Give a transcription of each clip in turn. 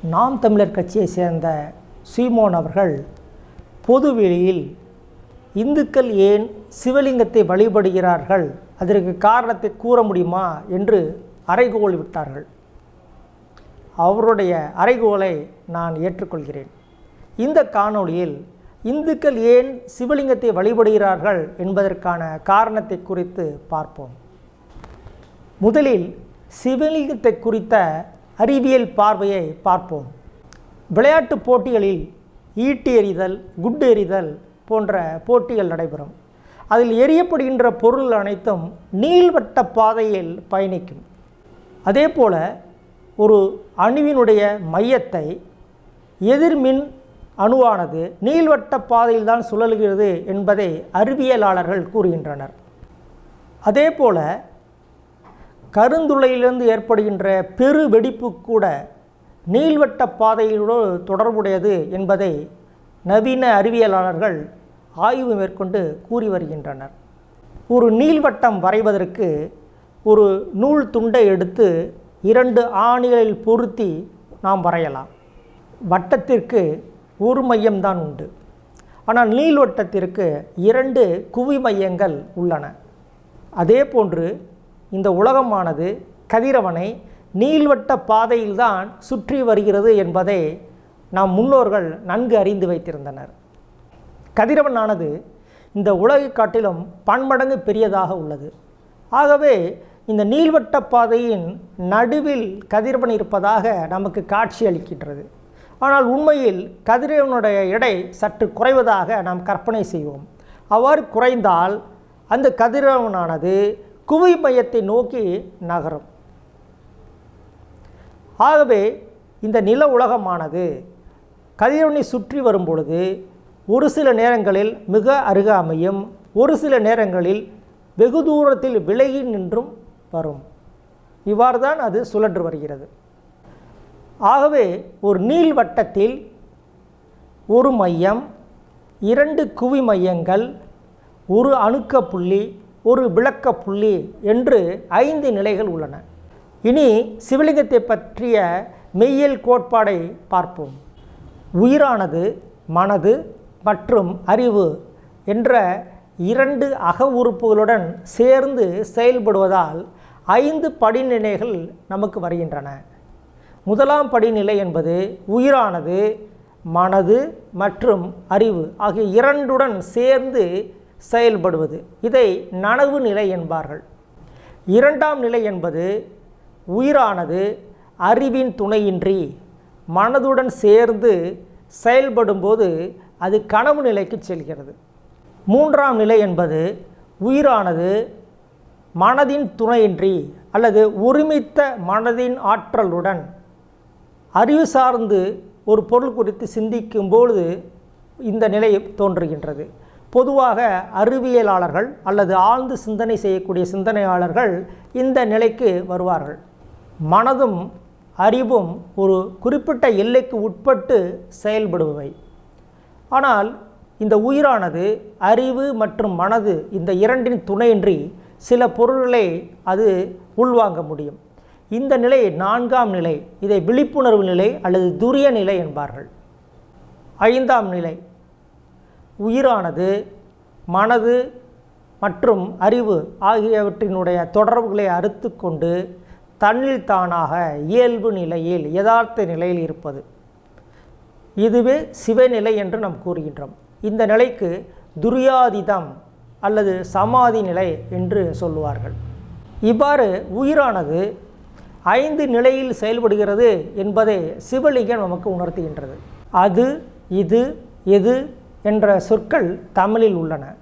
நாம் தமிழர் கட்சியை சேர்ந்த சீமோன் அவர்கள் பொதுவெளியில் இந்துக்கள் ஏன் சிவலிங்கத்தை வழிபடுகிறார்கள்? அதற்கு காரணத்தை கூற முடியுமா? என்று அறைகோல் விட்டார்கள். அவருடைய அறைகோலை நான் ஏற்றுக்கொள்கிறேன். இந்த காணொளியில் இந்துக்கள் ஏன் சிவலிங்கத்தை வழிபடுகிறார்கள் என்பதற்கான காரணத்தை குறித்து பார்ப்போம். முதலில் சிவலிங்கத்தை குறித்த அறிவியல் பார்வையை பார்ப்போம். விளையாட்டுப் போட்டிகளில் ஈட்டி எறிதல் குண்டு எறிதல் போன்ற போட்டிகள் நடைபெறும். அதில் எரியப்படுகின்ற பொருள் அனைத்தும் நீள்வட்ட பாதையில் பயணிக்கும். அதே போல் ஒரு அணுவினுடைய மையத்தை எதிர்மின் அணுவானது நீள்வட்ட பாதையில் தான் சுழல்கிறது என்பதை அறிவியலாளர்கள் கூறுகின்றனர். அதே போல கருந்துளையிலிருந்து ஏற்படுகின்ற பெரு வெடிப்பு கூட நீள்வட்ட பாதையோடு தொடர்புடையது என்பதை நவீன அறிவியலாளர்கள் ஆய்வு மேற்கொண்டு கூறி வருகின்றனர். ஒரு நீள்வட்டம் வரைவதற்கு ஒரு நூல் துண்டை எடுத்து இரண்டு ஆணிகளில் பொருத்தி நாம் வரையலாம். வட்டத்திற்கு ஒரு மையம்தான் உண்டு. ஆனால் நீள்வட்டத்திற்கு இரண்டு குவி மையங்கள் உள்ளன. அதே போன்று இந்த உலகமானது கதிரவனை நீள்வட்ட பாதையில்தான் சுற்றி வருகிறது என்பதை நம் முன்னோர்கள் நன்கு அறிந்து வைத்திருந்தனர். கதிரவனானது இந்த உலகை காட்டிலும் பன்மடங்கு பெரியதாக உள்ளது. ஆகவே இந்த நீள்வட்ட பாதையின் நடுவில் கதிரவன் இருப்பதாக நமக்கு காட்சி அளிக்கின்றது. ஆனால் உண்மையில் கதிரவனுடைய எடை சற்று குறைவதாக நாம் கற்பனை செய்வோம். அவ்வாறு குறைந்தால் அந்த கதிரவனானது குவி மையத்தை நோக்கி நகரும். ஆகவே இந்த நில உலகமானது கதிரவனை சுற்றி வரும் பொழுது ஒரு சில நேரங்களில் மிக அருகாமையும் ஒரு சில நேரங்களில் வெகு தூரத்தில் விலகி நின்றும் வரும். இவ்வாறு தான் அது சுழன்று வருகிறது. ஆகவே ஒரு நீள்வட்டத்தில் ஒரு மையம் இரண்டு குவி மையங்கள் ஒரு அணுக்க புள்ளி ஒரு விளக்க புள்ளி என்று ஐந்து நிலைகள் உள்ளன. இனி சிவலிங்கத்தை பற்றிய மெய்யியல் கோட்பாடை பார்ப்போம். உயிரானது மனது மற்றும் அறிவு என்ற இரண்டு அக உறுப்புகளுடன் சேர்ந்து செயல்படுவதால் ஐந்து படிநிலைகள் நமக்கு வருகின்றன. முதலாம் படிநிலை என்பது உயிரானது மனது மற்றும் அறிவு ஆகிய இரண்டுடன் சேர்ந்து செயல்படுவது. இதை நனவு நிலை என்பார்கள். இரண்டாம் நிலை என்பது உயிரானது அறிவின் துணையின்றி மனதுடன் சேர்ந்து செயல்படும்போது அது கனவு நிலைக்கு செல்கிறது. மூன்றாம் நிலை என்பது உயிரானது மனதின் துணையின்றி அல்லது ஒருமித்த மனதின் ஆற்றலுடன் அறிவு சார்ந்து ஒரு பொருள் குறித்து சிந்திக்கும் பொழுது இந்த நிலை தோன்றுகின்றது. பொதுவாக அறிவியலாளர்கள் அல்லது ஆழ்ந்து சிந்தனை செய்யக்கூடிய சிந்தனையாளர்கள் இந்த நிலைக்கு வருவார்கள். மனதும் அறிவும் ஒரு குறிப்பிட்ட எல்லைக்கு உட்பட்டு செயல்படுபவை. ஆனால் இந்த உயிரானது அறிவு மற்றும் மனது இந்த இரண்டின் துணையின்றி சில பொருள்களை அது உள்வாங்க முடியும். இந்த நிலை நான்காம் நிலை இதை விழிப்புணர்வு நிலை அல்லது துரிய நிலை என்பார்கள். ஐந்தாம் நிலை உயிரானது மனது மற்றும் அறிவு ஆகியவற்றினுடைய தொடர்புகளை அறுத்து கொண்டு தன்னில் தானாக இயல்பு நிலையில் யதார்த்த நிலையில் இருப்பது. இதுவே சிவநிலை என்று நாம் கூறுகின்றோம். இந்த நிலைக்கு துரியாதிதம் அல்லது சமாதி நிலை என்று சொல்லுவார்கள். இவ்வாறு உயிரானது ஐந்து நிலையில் செயல்படுகிறது என்பதை சிவலிங்கம் நமக்கு உணர்த்துகின்றது. அது இது எது என்ற சொற்கள் தமிழில் உள்ளன.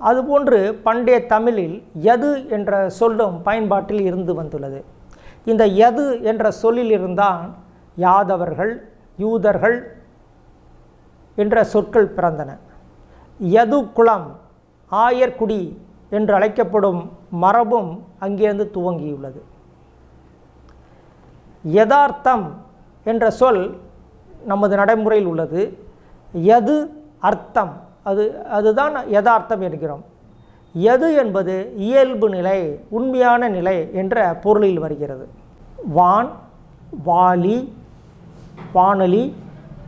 அதுபோன்று பண்டைய தமிழில் எது என்ற சொல்லும் பயன்பாட்டில் இருந்து வந்துள்ளது. இந்த எது என்ற சொல்லில் இருந்தால் யாதவர்கள் யூதர்கள் என்ற சொற்கள் பிறந்தன. யது குலம் ஆயர்குடி என்று அழைக்கப்படும் மரபும் அங்கிருந்து துவங்கியுள்ளது. யதார்த்தம் என்ற சொல் நமது நடைமுறையில் உள்ளது. எது அர்த்தம். அது அதுதான் யதார்த்தம் என்கிறோம். எது என்பது இயல்பு நிலை உண்மையான நிலை என்ற பொருளில் வருகிறது. வான் வாலி வானொலி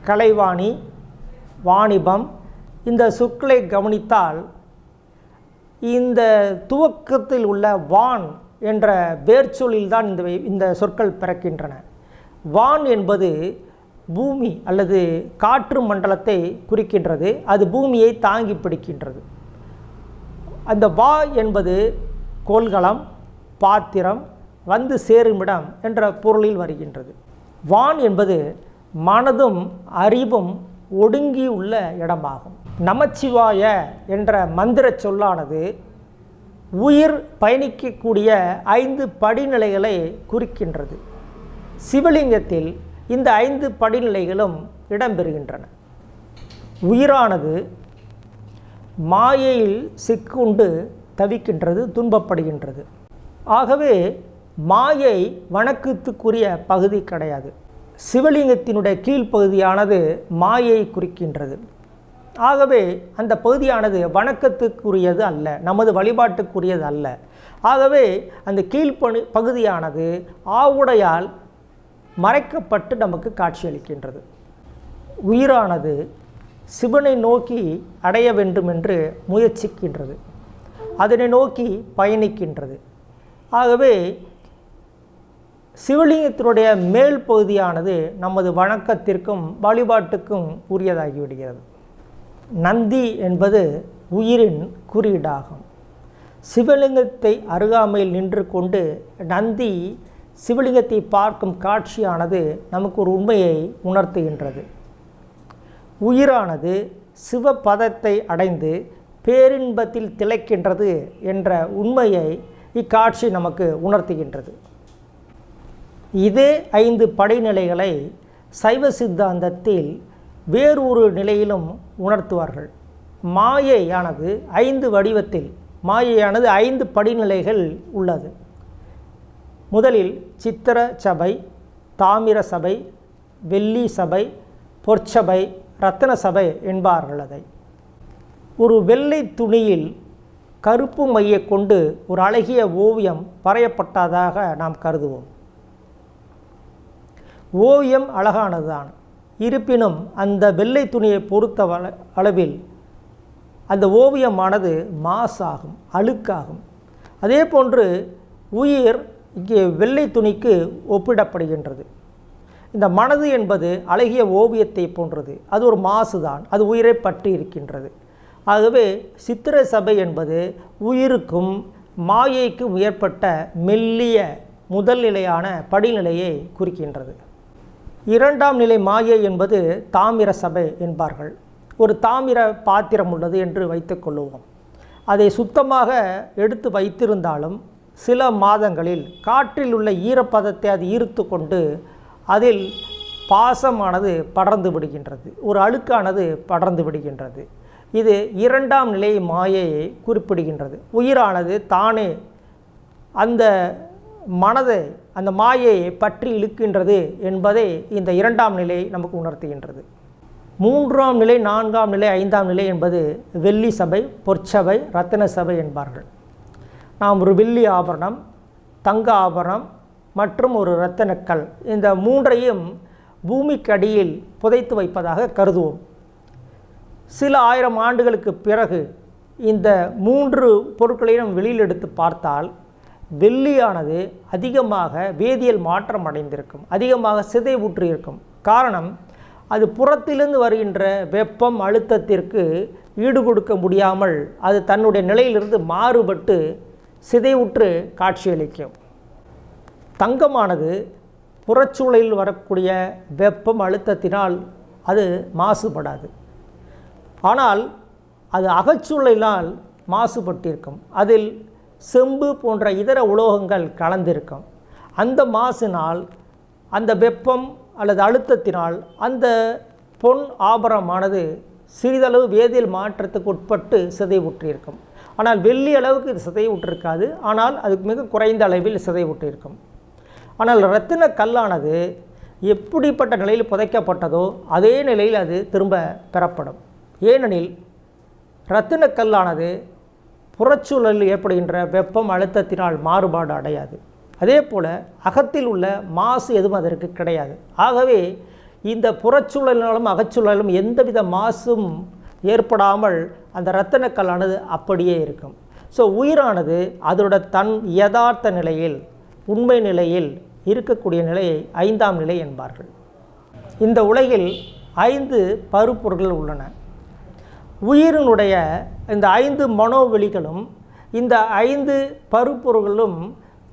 கலைவாணி வாணிபம் இந்த சொற்களை கவனித்தால் இந்த துவக்கத்தில் உள்ள வான் என்ற வேர்ச்சொல்லில்தான் இந்த இந்த சொற்கள் பிறக்கின்றன. வான் என்பது பூமி அல்லது காற்று மண்டலத்தை குறிக்கின்றது. அது பூமியை தாங்கி பிடிக்கின்றது. அந்த வா என்பது கோல்களம் பாத்திரம் வந்து சேருமிடம் என்ற பொருளில் வருகின்றது. வான் என்பது மனதும் அறிவும் ஒடுங்கி உள்ள இடமாகும். நமச்சிவாய என்ற மந்திர சொல்லானது உயிர் பயணிக்கக்கூடிய ஐந்து படிநிலைகளை குறிக்கின்றது. சிவலிங்கத்தில் இந்த ஐந்து படிநிலைகளும் இடம்பெறுகின்றன. உயிரானது மாயையில் சிக்குண்டு தவிக்கின்றது துன்பப்படுகின்றது. ஆகவே மாயை வணக்கத்துக்குரிய பகுதி கிடையாது. சிவலிங்கத்தினுடைய கீழ்ப்பகுதியானது மாயை குறிக்கின்றது. ஆகவே அந்த பகுதியானது வணக்கத்துக்குரியது அல்ல நமது வழிபாட்டுக்குரியது அல்ல. ஆகவே அந்த கீழ்ப்பணி பகுதியானது ஆவுடையால் மறைக்கப்பட்டு நமக்கு காட்சியளிக்கின்றது. உயிரானது சிவனை நோக்கி அடைய வேண்டும் என்று முயற்சிக்கின்றது. அதனை நோக்கி பயணிக்கின்றது. ஆகவே சிவலிங்கத்தினுடைய மேல் பகுதியானது நமது வணக்கத்திற்கும் வழிபாட்டுக்கும் உரியதாகிவிடுகிறது. நந்தி என்பது உயிரின் குறியீடாகும். சிவலிங்கத்தை அருகாமையில் நின்று கொண்டு நந்தி சிவலிங்கத்தை பார்க்கும் காட்சியானது நமக்கு ஒரு உண்மையை உணர்த்துகின்றது. உயிரானது சிவபதத்தை அடைந்து பேரின்பத்தில் திளைக்கின்றது என்ற உண்மையை இக்காட்சி நமக்கு உணர்த்துகின்றது. இதே ஐந்து படிநிலைகளை சைவ சித்தாந்தத்தில் வேறொரு நிலையிலும் உணர்த்துவார்கள். மாயையானது ஐந்து வடிவத்தில் மாயையானது ஐந்து படிநிலைகள் உள்ளது. முதலில் சித்திர சபை தாமிர சபை வெள்ளி சபை பொற்சபை ரத்தன சபை என்பார்கள் அதை ஒரு வெள்ளை துணியில் கருப்பு மையை கொண்டு ஒரு அழகிய ஓவியம் வரையப்பட்டதாக நாம் கருதுவோம். ஓவியம் அழகானதுதான். இருப்பினும் அந்த வெள்ளை துணியை பொறுத்த அளவில் அந்த ஓவியமானது மாசாகும் அழுக்காகும். அதே போன்று உயிர் இங்கே வெள்ளை துணிக்கு ஒப்பிடப்படுகின்றது. இந்த மனது என்பது அழகிய ஓவியத்தை போன்றது. அது ஒரு மாசு தான் அது உயிரை பற்றி இருக்கின்றது. ஆகவே சித்திர சபை என்பது உயிருக்கும் மாயைக்கும் ஏற்பட்ட மெல்லிய முதல் நிலையான படிநிலையை குறிக்கின்றது. இரண்டாம் நிலை மாயை என்பது தாமிர சபை என்பார்கள். ஒரு தாமிர பாத்திரம் உள்ளது என்று வைத்துக்கொள்ளுவோம் அதை சுத்தமாக எடுத்து வைத்திருந்தாலும் சில மாதங்களில் காற்றில் உள்ள ஈரப்பதத்தை அது ஈர்த்து கொண்டு அதில் பாசமானது படர்ந்து விடுகின்றது. ஒரு அழுக்கானது படர்ந்து விடுகின்றது. இது இரண்டாம் நிலை மாயையை குறிப்பிடுகின்றது. உயிரானது தானே அந்த மனதை அந்த மாயையை பற்றி இழுக்கின்றது என்பதை இந்த இரண்டாம் நிலை நமக்கு உணர்த்துகின்றது. மூன்றாம் நிலை நான்காம் நிலை ஐந்தாம் நிலை என்பது வெள்ளி சபை பொற்சபை ரத்தின சபை என்பார்கள். நாம் ஒரு வெள்ளி ஆபரணம் தங்க ஆபரணம் மற்றும் ஒரு இரத்தினக்கல் இந்த மூன்றையும் பூமிக்கடியில் புதைத்து வைப்பதாக கருதுவோம். சில ஆயிரம் ஆண்டுகளுக்கு பிறகு இந்த மூன்று பொருட்களையும் வெளியில் எடுத்து பார்த்தால் வெள்ளியானது அதிகமாக வேதியியல் மாற்றம் அடைந்திருக்கும் அதிகமாக சிதைவுற்று இருக்கும் காரணம் அது புறத்திலிருந்து வருகின்ற வெப்பம் அழுத்தத்திற்கு ஈடு கொடுக்க முடியாமல் அது தன்னுடைய நிலையிலிருந்து மாறுபட்டு சிதைவுற்று காட்சியளிக்கும் தங்கமானது புறச்சூழலில் வரக்கூடிய வெப்பம் அழுத்தத்தினால் அது மாசுபடாது. ஆனால் அது அகச்சூழலினால் மாசுபட்டிருக்கும். அதில் செம்பு போன்ற இதர உலோகங்கள் கலந்திருக்கும். அந்த மாசினால் அந்த வெப்பம் அல்லது அழுத்தத்தினால் அந்த பொன் ஆபரமானது சிறிதளவு வேதியியல் மாற்றத்துக்கு உட்பட்டு சிதைவுற்றிருக்கும். ஆனால் வெள்ளி அளவுக்கு இது சிதைவுற்றிருக்காது. ஆனால் அதுக்கு மிக குறைந்த அளவில் சிதைவுற்றிருக்கும். ஆனால் இரத்தின கல்லானது எப்படிப்பட்ட நிலையில் புதைக்கப்பட்டதோ அதே நிலையில் அது திரும்ப பெறப்படும். ஏனெனில் இரத்தின கல்லானது புறச்சூழலில் ஏற்படுகின்ற வெப்பம் அழுத்தத்தினால் மாறுபாடு அடையாது. அதே போல் அகத்தில் உள்ள மாசு எதுவும் அதற்கு கிடையாது. ஆகவே இந்த புறச்சூழலினாலும் அகச்சூழலும் எந்தவித மாசும் ஏற்படாமல் அந்த இரத்தனக்கல்லானது அப்படியே இருக்கும். ஸோ உயிரானது அதோட தன் யதார்த்த நிலையில் உண்மை நிலையில் இருக்கக்கூடிய நிலையை ஐந்தாம் நிலை என்பார்கள். இந்த உலகில் ஐந்து பருப்பொருள்கள் உள்ளன. உயிரினுடைய இந்த ஐந்து மனோவெளிகளும் இந்த ஐந்து பருப்பொருள்களும்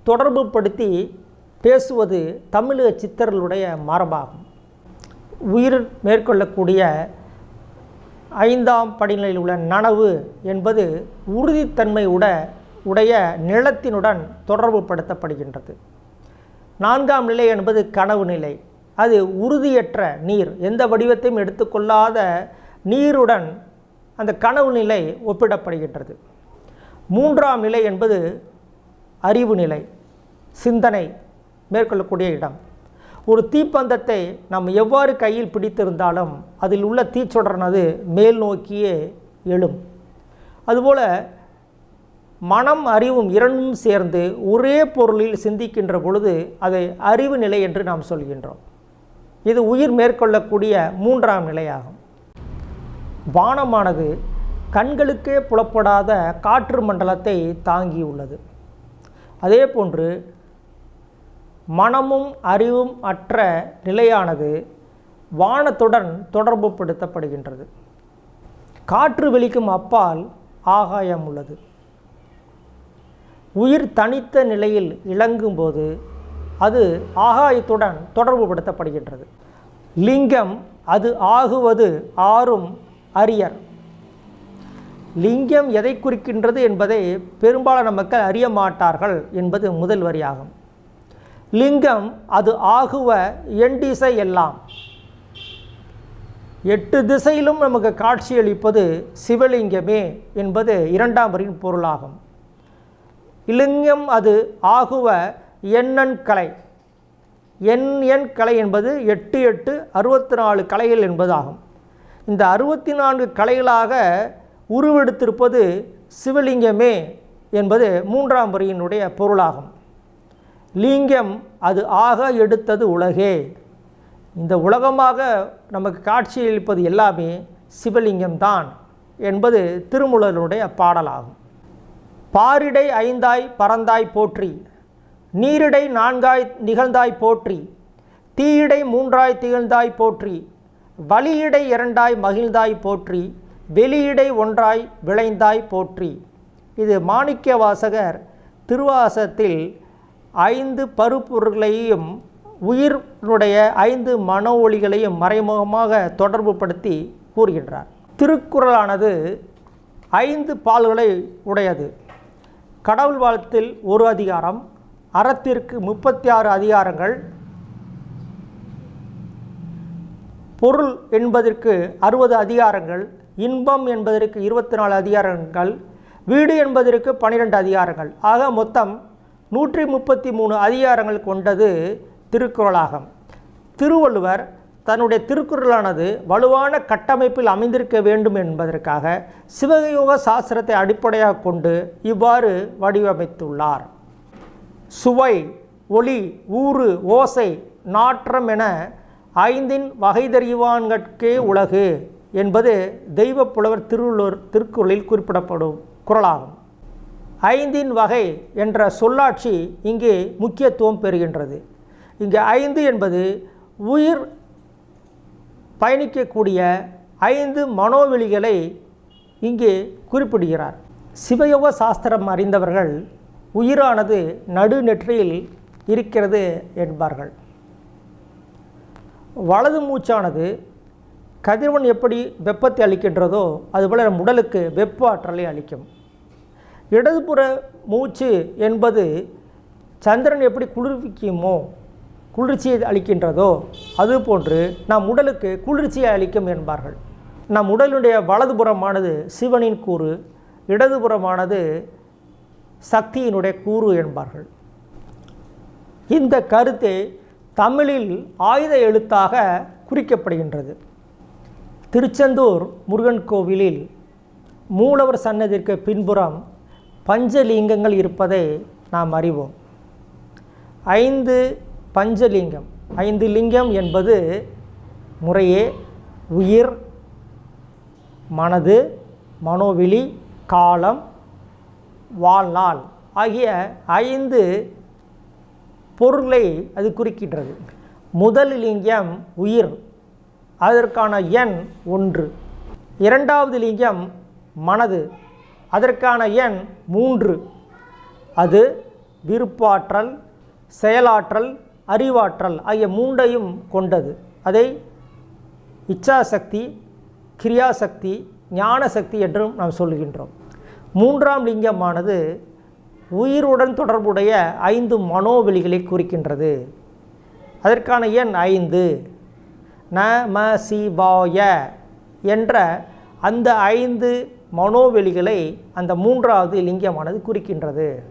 தொடர்புபடுத்தி பேசுவது தமிழக சித்தர்களுடைய மரபாகும். உயிர் மேற்கொள்ளக்கூடிய ஐந்தாம் படிநிலையில் உள்ள நனவு என்பது உறுதித்தன்மை உட உடைய நிலத்தினுடன் தொடர்பு படுத்தப்படுகின்றது நான்காம் நிலை என்பது கனவு நிலை. அது உறுதியற்ற நீர். எந்த வடிவத்தையும் எடுத்துக்கொள்ளாத நீருடன் அந்த கனவு நிலை ஒப்பிடப்படுகின்றது. மூன்றாம் நிலை என்பது அறிவு நிலை சிந்தனை மேற்கொள்ளக்கூடிய இடம். ஒரு தீப்பந்தத்தை நாம் எவ்வாறு கையில் பிடித்திருந்தாலும் அதில் உள்ள தீச்சுடரானது மேல் நோக்கியே எழும். அதுபோல் மனம் அறிவும் இரண்டும் சேர்ந்து ஒரே பொருளில் சிந்திக்கின்ற பொழுது அதை அறிவு நிலை என்று நாம் சொல்கின்றோம். இது உயிர் மேற்கொள்ளக்கூடிய மூன்றாம் நிலையாகும். வானமானது கண்களுக்கே புலப்படாத காற்று மண்டலத்தை தாங்கியுள்ளது. அதே போன்று மனமும் அறிவும் அற்ற நிலையானது வானத்துடன் தொடர்பு படுத்தப்படுகின்றது காற்று வெளிக்கும் அப்பால் ஆகாயம் உள்ளது. உயிர் தனித்த நிலையில் இளங்கும்போது அது ஆகாயத்துடன் தொடர்பு படுத்தப்படுகின்றது லிங்கம் அது ஆகுவது ஆறும் அரியர். லிங்கம் எதை குறிக்கின்றது என்பதை பெரும்பாலான மக்கள் அறிய மாட்டார்கள் என்பது முதல் வரியாகும். லிங்கம் அது ஆகுவ என் திசை எல்லாம். எட்டு திசையிலும் நமக்கு காட்சியளிப்பது சிவலிங்கமே என்பது இரண்டாம் வரியின் பொருளாகும். லிங்கம் அது ஆகுவ எண்ணன் கலை. எண் எண் கலை என்பது எட்டு எட்டு அறுபத்தி நாலு கலைகள் என்பதாகும். இந்த அறுபத்தி நான்கு கலைகளாக உருவெடுத்திருப்பது சிவலிங்கமே என்பது மூன்றாம் வரியினுடைய பொருளாகும். லிங்கம் அது ஆக எடுத்தது உலகே. இந்த உலகமாக நமக்கு காட்சியளிப்பது எல்லாமே சிவலிங்கம் தான் என்பது திருமுலனுடைய பாடலாகும். பாரிடை ஐந்தாய் பறந்தாய் போற்றி நீரிடை நான்காய் நிகழ்ந்தாய் போற்றி தீயிடை மூன்றாய் திகழ்ந்தாய் போற்றி வலியிடை இரண்டாய் மகிழ்ந்தாய் போற்றி வெளியிடை ஒன்றாய் விளைந்தாய் போற்றி. இது மாணிக்க வாசகர் திருவாசத்தில் ஐந்து பருப்பொருள்களையும் உயிரினுடைய ஐந்து மன ஒளிகளையும் மறைமுகமாக தொடர்பு படுத்தி கூறுகின்றார். திருக்குறளானது ஐந்து பால்களை உடையது. கடவுள் வாழ்த்தில் ஒரு அதிகாரம் அறத்திற்கு முப்பத்தி ஆறு அதிகாரங்கள் பொருள் என்பதற்கு அறுபது அதிகாரங்கள் இன்பம் என்பதற்கு இருபத்தி நாலு அதிகாரங்கள் வீடு என்பதற்கு பன்னிரெண்டு அதிகாரங்கள். ஆக மொத்தம் நூற்றி முப்பத்தி மூணு அதிகாரங்கள் கொண்டது திருக்குறளாகும். திருவள்ளுவர் தன்னுடைய திருக்குறளானது வலுவான கட்டமைப்பில் அமைந்திருக்க வேண்டும் என்பதற்காக சிவயோக சாஸ்திரத்தை அடிப்படையாக கொண்டு இவ்வாறு வடிவமைத்துள்ளார். சுவை ஒளி ஊறு ஓசை நாற்றம் என ஐந்தின் வகைதறிவான்கட்கே உலகு என்பது தெய்வ புலவர் திருவள்ளுவர் திருக்குறளில் குறிப்பிடப்படும் குறளாகும். ஐந்தின் வகை என்ற சொல்லாட்சி இங்கே முக்கியத்துவம் பெறுகின்றது. இங்கே ஐந்து என்பது உயிர் பயணிக்கக்கூடிய ஐந்து மனோவெளிகளை இங்கே குறிப்பிடுகிறார். சிவயோக சாஸ்திரம் அறிந்தவர்கள் உயிரானது நடுநெற்றியில் இருக்கிறது என்பார்கள். வலது மூச்சானது கதிரவன் எப்படி வெப்பத்தை அளிக்கின்றதோ அதுபோல் நம் உடலுக்கு வெப்ப ஆற்றலை அளிக்கும். இடதுபுற மூச்சு என்பது சந்திரன் எப்படி குளிர்விக்குமோ குளிர்ச்சியை அளிக்கின்றதோ அதுபோன்று நம் உடலுக்கு குளிர்ச்சியை அளிக்கும் என்பார்கள். நம் உடலுடைய வலதுபுறமானது சிவனின் கூறு இடதுபுறமானது சக்தியினுடைய கூறு என்பார்கள். இந்த கருத்து தமிழில் ஆயுத எழுத்தாக குறிக்கப்படுகின்றது. திருச்செந்தூர் முருகன் கோவிலில் மூலவர் சன்னதிற்கு பின்புறம் பஞ்சலிங்கங்கள் இருப்பதை நாம் அறிவோம். ஐந்து பஞ்சலிங்கம். ஐந்து லிங்கம் என்பது முறையே உயிர் மனது மனோவிழி காலம் வாழ்நாள் ஆகிய ஐந்து பொருளை அது குறிக்கின்றது. முதல் லிங்கம் உயிர் அதற்கான எண் ஒன்று. இரண்டாவது லிங்கம் மனது அதற்கான எண் மூன்று. அது விருப்பாற்றல் செயலாற்றல் அறிவாற்றல் ஆகிய மூன்றையும் கொண்டது. அதை இச்சாசக்தி கிரியாசக்தி ஞானசக்தி என்றும் நாம் சொல்லுகின்றோம் மூன்றாம் லிங்கமானது உயிருடன் தொடர்புடைய ஐந்து மனோவெளிகளை குறிக்கின்றது. அதற்கான எண் ஐந்து. ந ம சிவாய என்ற அந்த ஐந்து மனோவெளிகளை அந்த மூன்றாவது லிங்கமானது குறிக்கின்றது.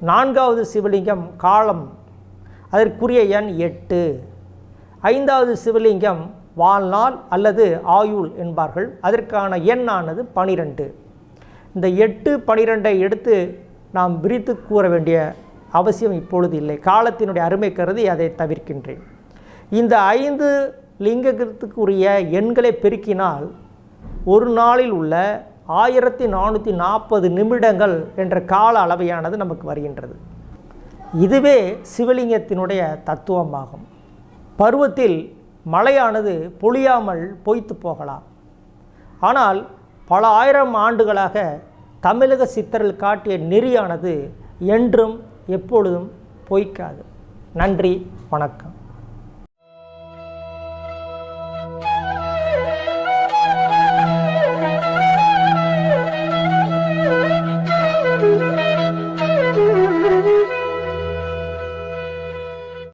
நான்காவது சிவலிங்கம் காலம் அதற்குரிய எண் எட்டு. ஐந்தாவது சிவலிங்கம் வாழ்நாள் அல்லது ஆயுள் என்பார்கள். அதற்கான எண்ணானது பனிரெண்டு. இந்த எட்டு பனிரெண்டை எடுத்து நாம் விரித்து கூற வேண்டிய அவசியம் இப்பொழுது இல்லை. காலத்தினுடைய அருமை கருதி அதை தவிர்க்கின்றேன். இந்த ஐந்து லிங்கத்துக்குரிய எண்களை பெருக்கினால் ஒரு நாளில் உள்ள ஆயிரத்தி நானூற்றி நாற்பது நிமிடங்கள் என்ற கால அளவையானது நமக்கு வருகின்றது. இதுவே சிவலிங்கத்தினுடைய தத்துவமாகும். பருவத்தில் மழையானது பொழியாமல் பொய்த்து போகலாம். ஆனால் பல ஆயிரம் ஆண்டுகளாக தமிழக சித்தர்கள் காட்டிய நெறியானது என்றும் எப்பொழுதும் பொய்க்காது. நன்றி வணக்கம்.